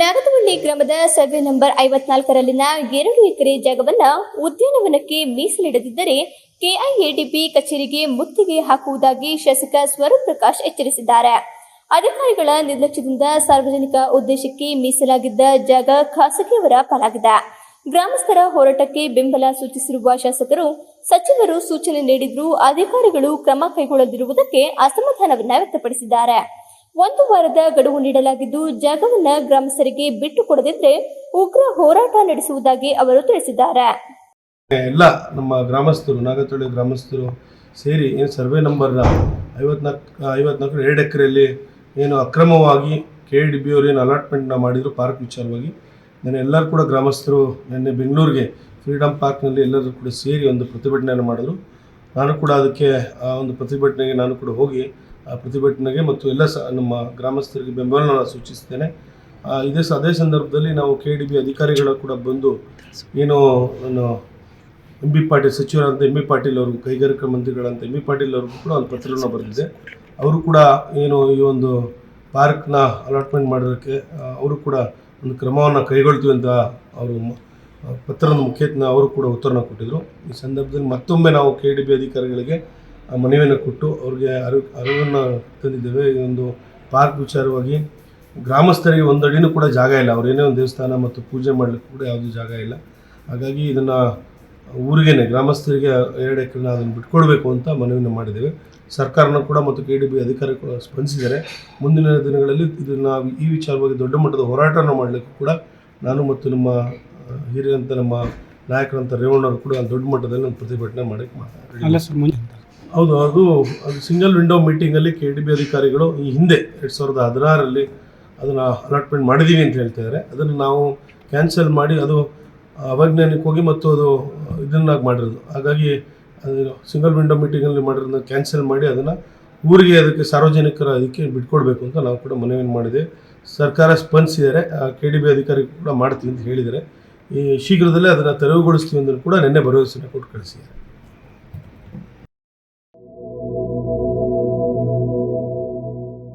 ನಾಗದವಳ್ಳಿ ಗ್ರಾಮದ survey number ಐವತ್ನಾಲ್ಕರಲ್ಲಿನ ಎರಡು ಎಕರೆ ಜಾಗವನ್ನು ಉದ್ಯಾನವನಕ್ಕೆ ಮೀಸಲಿಡದಿದ್ದರೆ ಕೆಐಎಡಿಬಿ ಕಚೇರಿಗೆ ಮುತ್ತಿಗೆ ಹಾಕುವುದಾಗಿ ಶಾಸಕ ಸ್ವರೂಪ್ ಪ್ರಕಾಶ್ ಎಚ್ಚರಿಸಿದ್ದಾರೆ. ಅಧಿಕಾರಿಗಳ ನಿರ್ಲಕ್ಷ್ಯದಿಂದ ಸಾರ್ವಜನಿಕ ಉದ್ದೇಶಕ್ಕೆ ಮೀಸಲಾಗಿದ್ದ ಜಾಗ ಖಾಸಗಿಯವರ ಪಾಲಾಗಿದೆ. ಗ್ರಾಮಸ್ಥರ ಹೋರಾಟಕ್ಕೆ ಬೆಂಬಲ ಸೂಚಿಸಿರುವ ಶಾಸಕರು, ಸಚಿವರು ಸೂಚನೆ ನೀಡಿದ್ರೂ ಅಧಿಕಾರಿಗಳು ಕ್ರಮ ಕೈಗೊಳ್ಳದಿರುವುದಕ್ಕೆ ಅಸಮಾಧಾನವನ್ನ ವ್ಯಕ್ತಪಡಿಸಿದ್ದಾರೆ. ಒಂದು ವಾರದ ಗಡುವು ನೀಡಲಾಗಿದ್ದು, ಜಾಗವನ್ನ ಗ್ರಾಮಸ್ಥರಿಗೆ ಬಿಟ್ಟು ಕೊಡದಿದ್ರೆ ಉಗ್ರ ಹೋರಾಟ ನಡೆಸುವುದಾಗಿ ಅವರು ತಿಳಿಸಿದ್ದಾರೆ. ಎಲ್ಲ ನಮ್ಮ ಗ್ರಾಮಸ್ಥರು, ನಾಗತೊಳಿ ಗ್ರಾಮಸ್ಥರು ಸೇರಿ ಏನು ಸರ್ವೆ ನಂಬರ್ ಐವತ್ನಾಲ್ಕು ಐವತ್ನಾಲ್ಕು, ಎರಡು ಎಕರೆಯಲ್ಲಿ ಏನು ಅಕ್ರಮವಾಗಿ ಕೆ ಡಿ ಬಿ ಅವರು ಏನು ಅಲಾಟ್ಮೆಂಟ್ನ ಮಾಡಿದರು ಪಾರ್ಕ್ ವಿಚಾರವಾಗಿ. ನಾನು ಎಲ್ಲರೂ ಕೂಡ ಗ್ರಾಮಸ್ಥರು ನಿನ್ನೆ ಬೆಂಗಳೂರಿಗೆ ಫ್ರೀಡಮ್ ಪಾರ್ಕ್ನಲ್ಲಿ ಎಲ್ಲರೂ ಕೂಡ ಸೇರಿ ಒಂದು ಪ್ರತಿಭಟನೆಯನ್ನು ಮಾಡಿದ್ರು. ನಾನು ಕೂಡ ಅದಕ್ಕೆ, ಆ ಒಂದು ಪ್ರತಿಭಟನೆಗೆ ನಾನು ಕೂಡ ಹೋಗಿ ಪ್ರತಿಭಟನೆಗೆ ಮತ್ತು ಎಲ್ಲ ಸ ನಮ್ಮ ಗ್ರಾಮಸ್ಥರಿಗೆ ಬೆಂಬಲವನ್ನು ಸೂಚಿಸ್ತೇನೆ. ಆ, ಇದೇ ಅದೇ ಸಂದರ್ಭದಲ್ಲಿ ನಾವು ಕೆ ಡಿ ಬಿ ಅಧಿಕಾರಿಗಳು ಕೂಡ ಬಂದು ಏನು ನಾನು ಎಂ ಬಿ ಪಾಟೀಲ್ ಸಚಿವರಾದಂಥ ಎಂ ಬಿ ಪಾಟೀಲ್ ಅವರು ಕೈಗಾರಿಕಾ ಮಂತ್ರಿಗಳಂತ ಎಂ ಬಿ ಪಾಟೀಲ್ ಅವ್ರಿಗೂ ಕೂಡ ಒಂದು ಪತ್ರವನ್ನು ಬರೆದಿದೆ. ಅವರು ಕೂಡ ಏನು ಈ ಒಂದು ಪಾರ್ಕ್ನ ಅಲಾಟ್ಮೆಂಟ್ ಮಾಡೋದಕ್ಕೆ ಅವರು ಕೂಡ ಒಂದು ಕ್ರಮವನ್ನು ಕೈಗೊಳ್ತೀವಿ ಅಂತ ಅವರು ಪತ್ರದ ಮುಖ್ಯತ್ನ ಅವರು ಕೂಡ ಉತ್ತರನ ಕೊಟ್ಟಿದ್ದರು ಈ ಸಂದರ್ಭದಲ್ಲಿ ಮತ್ತೊಮ್ಮೆ ನಾವು ಕೆ ಡಿ ಬಿ ಅಧಿಕಾರಿಗಳಿಗೆ ಮನವಿಯನ್ನು ಕೊಟ್ಟು ಅವ್ರಿಗೆ ಅರಿವು ಅರಿವನ್ನು ತಂದಿದ್ದೇವೆ. ಈ ಒಂದು ಪಾರ್ಕ್ ವಿಚಾರವಾಗಿ ಗ್ರಾಮಸ್ಥರಿಗೆ ಒಂದಡಿನೂ ಕೂಡ ಜಾಗ ಇಲ್ಲ. ಅವ್ರು ಏನೇ ಒಂದು ದೇವಸ್ಥಾನ ಮತ್ತು ಪೂಜೆ ಮಾಡಲಿಕ್ಕೆ ಕೂಡ ಯಾವುದೂ ಜಾಗ ಇಲ್ಲ. ಹಾಗಾಗಿ ಇದನ್ನು ಊರಿಗೇನೆ ಗ್ರಾಮಸ್ಥರಿಗೆ ಎರಡು ಎಕರೆನ ಅದನ್ನು ಬಿಟ್ಕೊಡ್ಬೇಕು ಅಂತ ಮನವಿಯನ್ನು ಮಾಡಿದ್ದೇವೆ. ಸರ್ಕಾರನೂ ಕೂಡ ಮತ್ತು ಕೆ ಡಿ ಬಿ ಅಧಿಕಾರಿ ಕೂಡ ಸ್ಪಂದಿಸಿದ್ದಾರೆ. ಮುಂದಿನ ದಿನಗಳಲ್ಲಿ ಇದನ್ನು ಈ ವಿಚಾರವಾಗಿ ದೊಡ್ಡ ಮಟ್ಟದ ಹೋರಾಟವನ್ನು ಮಾಡಲಿಕ್ಕೆ ಕೂಡ ನಾನು ಮತ್ತು ನಮ್ಮ ಆ, ಹಿರಿಯಂತ ನಮ್ಮ ನಾಯಕರಂತ ರೇವಣ್ಣವರು ಕೂಡ ದೊಡ್ಡ ಮಟ್ಟದಲ್ಲಿ ಒಂದು ಪ್ರತಿಭಟನೆ ಮಾಡಕ್ಕೆ ಮಾತಾಡ್ತಾರೆ ಹೌದು, ಅದು ಅದು ಸಿಂಗಲ್ ವಿಂಡೋ ಮೀಟಿಂಗಲ್ಲಿ ಕೆ ಡಿ ಬಿ ಅಧಿಕಾರಿಗಳು ಈ ಹಿಂದೆ ಎರಡು ಸಾವಿರದ ಹದಿನಾರರಲ್ಲಿ ಅದನ್ನು ಅಲಾಟ್ಮೆಂಟ್ ಮಾಡಿದ್ದೀವಿ ಅಂತ ಹೇಳ್ತಾ ಇದ್ದಾರೆ ಅದನ್ನು ನಾವು ಕ್ಯಾನ್ಸಲ್ ಮಾಡಿ ಅದು ಅವೈಜ್ಞಾನಿಕವಾಗಿ ಮತ್ತು ಅದು, ಇದನ್ನಾಗಿ ಮಾಡಿರೋದು. ಹಾಗಾಗಿ, ಅದು ಸಿಂಗಲ್ ವಿಂಡೋ ಮೀಟಿಂಗಲ್ಲಿ ಮಾಡಿರೋದನ್ನ ಕ್ಯಾನ್ಸಲ್ ಮಾಡಿ ಅದನ್ನು ಊರಿಗೆ ಅದಕ್ಕೆ ಸಾರ್ವಜನಿಕರ ಅದಕ್ಕೆ ಬಿಟ್ಕೊಡ್ಬೇಕು ಅಂತ ನಾವು ಕೂಡ ಮನವಿಯನ್ನು ಮಾಡಿದೆ. ಸರ್ಕಾರ ಸ್ಪಂದಿಸಿದ್ದಾರೆ ಕೆ ಡಿ ಬಿ ಅಧಿಕಾರಿ ಕೂಡ ಮಾಡ್ತೀವಿ ಅಂತ ಹೇಳಿದರೆ ಈ ಶೀಘ್ರದಲ್ಲೇ ಅದನ್ನು ತೆರವುಗೊಳಿಸ್ತೀವಿ ಅಂತ ಕೂಡ ನಿನ್ನೆ ಭರವಸೆನ ಕೊಟ್ಟು ಕಳಿಸಿದ್ದಾರೆ.